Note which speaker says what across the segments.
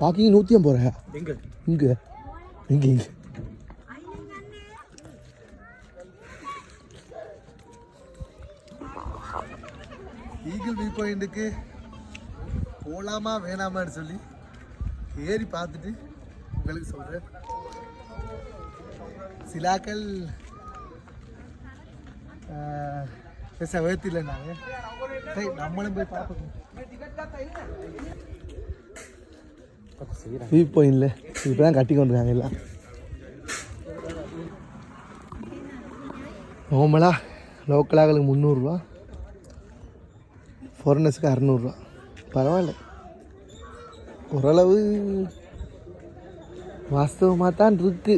Speaker 1: Parking நூற்றி ஐம்பது ரூபாயா
Speaker 2: எங்க
Speaker 1: இங்கே இங்கே இங்கே ஈகிள் வியூ பாயிண்ட்டுக்கு போகலாமா வேணாமான்னு சொல்லி ஏறி பார்த்துட்டு உங்களுக்கு சொல்கிறேன் சிலாக்கள் பெருசாக வேர்த்தில்லை நாங்கள் சரி நம்மளும் போய் பார்ப்போம். வியூ பாயிண்டில் இப்போ தான் கட்டி கொண்டு இருக்காங்க எல்லாம். நார்மலா லோக்கலாகளுக்கு முந்நூறுரூவா ஃபாரினர்ஸுக்கு அறநூறுவா. பரவாயில்ல. ஓரளவு வாஸ்தவமாக தான் இருக்கு.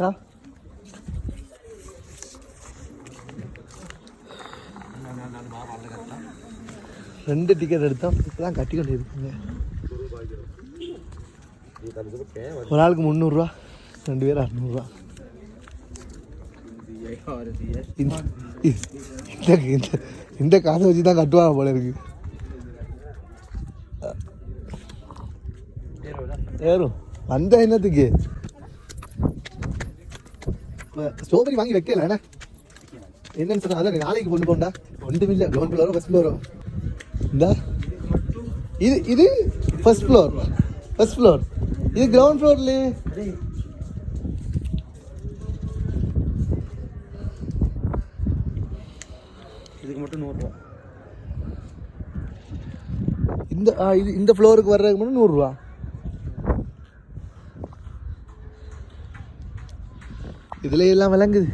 Speaker 1: ஆ ரெண்டு டிக்கெட் எடுத்தோம் இப்போ தான் கட்டி கொண்டு இருக்குங்க ஒரு ஆளுக்கு முந்நூறுரூவா ரெண்டு பேர் அறநூறுவா இந்த இந்த இந்த இந்த காசை வச்சு தான் கட்டுவாங்க போல இருக்கு ஏறும் வந்த என்னத்துக்கு ஸ்ட்ராபெரி வாங்கி வைக்கல என்ன? என்னன்னு சொன்னா அதான் நாளைக்கு கொண்டு போண்டா ஒன்றும் இல்லை கிரவுண்ட் ஃப்ளோரோ ஃபர்ஸ்ட் ஃப்ளோரோ இந்த. இது இது ஃபர்ஸ்ட் ஃப்ளோர் ஃபர்ஸ்ட் ஃப்ளோர் இது கிரவுண்ட் ஃப்ளோர்ல
Speaker 2: இதுக்கு மட்டும் நூறுரூவா
Speaker 1: இந்த இது இந்த ஃப்ளோருக்கு வர்றதுக்கு மட்டும் நூறுரூவா இதுல எல்லாம் விளங்குது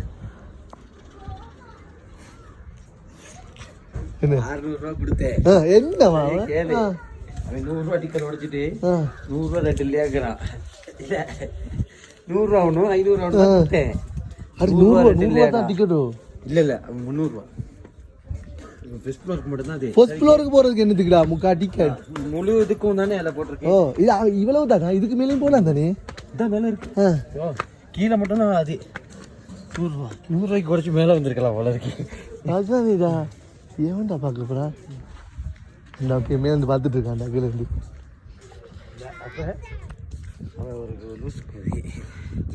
Speaker 1: என்னவா அவன்?
Speaker 2: நூறுரூவா டிக்கெட் உடைச்சிட்டு. நூறுரூவா ரெண்டு இல்லையாக்குறான் இல்லை நூறுரூவா ஒன்றும் ஐநூறுரூவா ஒன்று நூறுரூவா ரெண்டு.
Speaker 1: தான் டிக்கெட்டு
Speaker 2: இல்லை இல்லை முந்நூறுரூவா. ஃபஸ்ட் ஃப்ளோருக்கு மட்டும்தான் அது.
Speaker 1: ஃபர்ஸ்ட் ஃப்ளோருக்கு போறதுக்கு என்னத்துக்குடா? முக்கா டிக்கெட்
Speaker 2: முழு இதுக்கும் தானே அதில்
Speaker 1: ஓ
Speaker 2: போட்டிருக்கேன்
Speaker 1: இது அ- இவ்வளவு தானா? இதுக்கு மேலேயும் போகலாம் தானே
Speaker 2: இதான் மேலே இருக்கு.
Speaker 1: ஆ.
Speaker 2: ஓ, கீழே மட்டும்தான் அது. நூறுரூவா நூறுரூவாய்க்கு குறைச்சி மேலே வந்திருக்கலாம் போல இருக்கு.
Speaker 1: அதுதான் இதா? ஏன்டா பார்க்க போறா? இந்த ஓகே மேலே இருந்து பார்த்துட்டு இருக்கான்டா கீழே இருந்து.
Speaker 2: அப்போ அவன் ஒரு லூஸ் குதி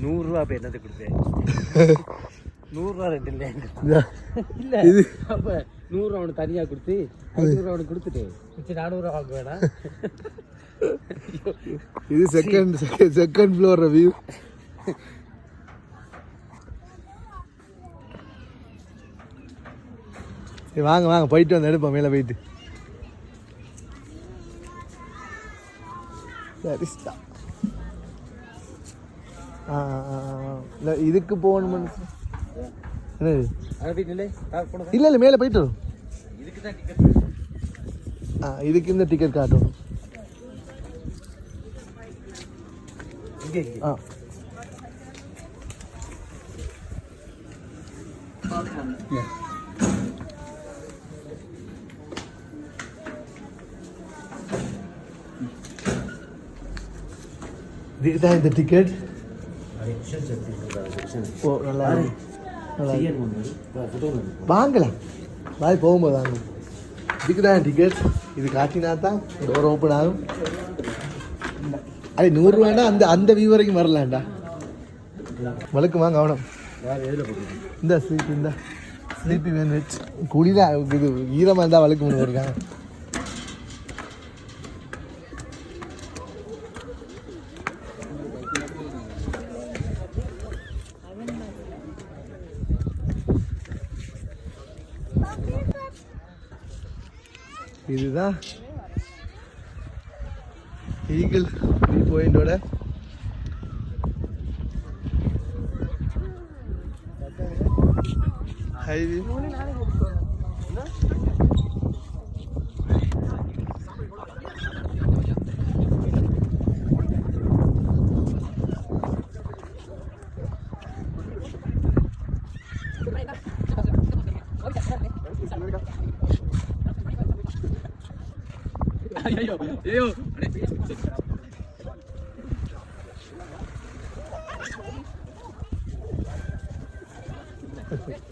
Speaker 2: நூறுரூவா அப்போ என்னது கொடுத்தேன்? நூறுரூவா ரெண்டு இல்லையா
Speaker 1: இதா.
Speaker 2: இல்லை
Speaker 1: இது.
Speaker 2: அப்போ நூறுரூவா அவனுக்கு தனியாக கொடுத்து ஐநூறுரூவா அவனுக்கு கொடுத்துட்டு மிச்சம் நானூறுரூவா வாங்க வேணாம்
Speaker 1: இது செகண்ட் செகண்ட் ஃப்ளோர் வியூ சரி வாங்க வாங்க போயிட்டு வந்து எடுப்போம் மேலே போயிட்டு. சரிஸ்டா இல்லை இதுக்கு போகணும்னு என்னது?
Speaker 2: இல்லை
Speaker 1: இல்லை இல்லை மேலே போயிட்டு வரும். ஆ இதுக்கு இந்த டிக்கெட் காட்டும் ஆ. இதுக்கு தான் இந்த டிக்கெட் ஓ நல்லா. வாங்கலாம். பாய் போகும்போது வாங்க. இதுக்கு தான் டிக்கெட் இது காட்டினா தான் டோர் ஓப்பன் ஆகும். அது நூறுரூவாண்டா அந்த அந்த வியூ வரைக்கும் வரலாம்டா. வழக்குமா கவனம் இந்த ஸ்லீப் இந்த. ஸ்லீப்பி வச்சு குளிரா இது ஈரமாக இருந்தால் வழக்கு முடிவு இருக்காங்க இதுதான். ஈகிள் வியூ பாயிண்டோட ஹைவே అయ్యో Thank you.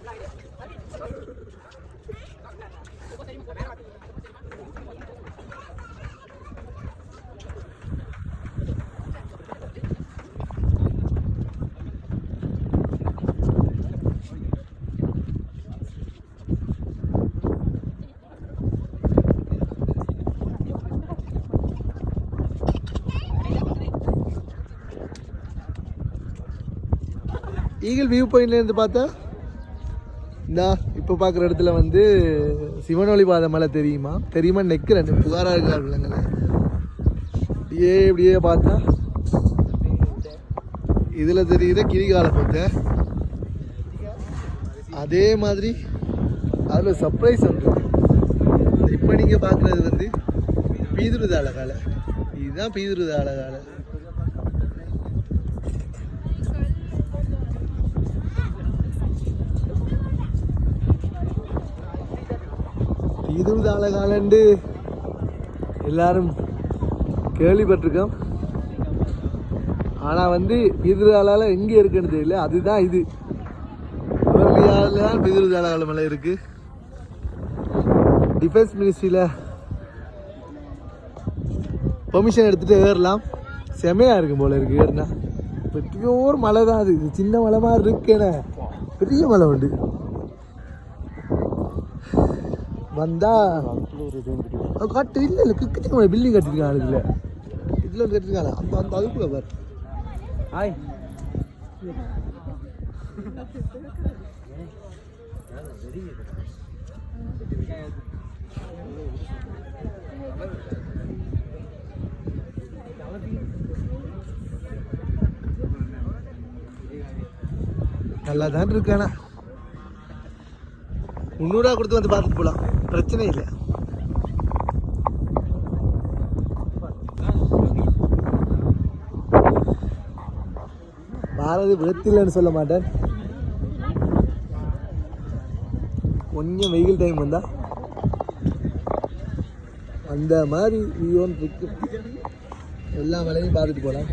Speaker 1: ஈகிள் வியூ பாயிண்ட்லேருந்து பார்த்தா இந்தா இப்போ பார்க்குற இடத்துல வந்து சிவனொளி பாத மலை தெரியுமா? தெரியுமா? நெக்கிறேன் புகாராக இருக்காருங்களே இப்படியே இப்படியே பார்த்தா இதில் தெரியுது கிரிகால போட்ட அதே மாதிரி அதில் சர்ப்ரைஸ் வந்து இப்போ நீங்கள் பார்க்குறது வந்து பீதுருதாள காலை. இதுதான் பீதுருதாள இருபது பீதுருதாள காலண்டு எல்லாரும் கேள்விப்பட்டிருக்கோம். ஆனால் வந்து பிதிருதாளால் எங்கே இருக்குன்னு தெரியல. அதுதான் இது. தான் பிதிருதாள மலை இருக்கு. டிஃபென்ஸ் மினிஸ்ட்ரியில் பெர்மிஷன் எடுத்துகிட்டு ஏறலாம். செமையாக இருக்கும் போல இருக்கு ஏறினா. பெரியோர் மலை தான் அது. இது சின்ன மலை மாதிரி இருக்கேன பெரிய மலை உண்டு. வந்தா? காட்டு இல்லை இல்லை கிட்ட பில்டிங் கட்டிருக்காங்க இதுல இதுல ஒன்று கட்டிருக்காங்க அந்த அந்த அதுக்குள்ள பாரு.
Speaker 2: ஹாய்.
Speaker 1: நல்லா தான் இருக்கானா? முந்நூறுரூவா கொடுத்து வந்து பார்த்துட்டு போகலாம் பிரச்சனை இல்லை. பாரதி விழுத்தில்லைன்னு சொல்ல மாட்டேன் கொஞ்சம் வெயில் டைம் வந்தா அந்த மாதிரி வியூன்னு இருக்கு எல்லா மலையும் பார்த்துட்டு போகலாம்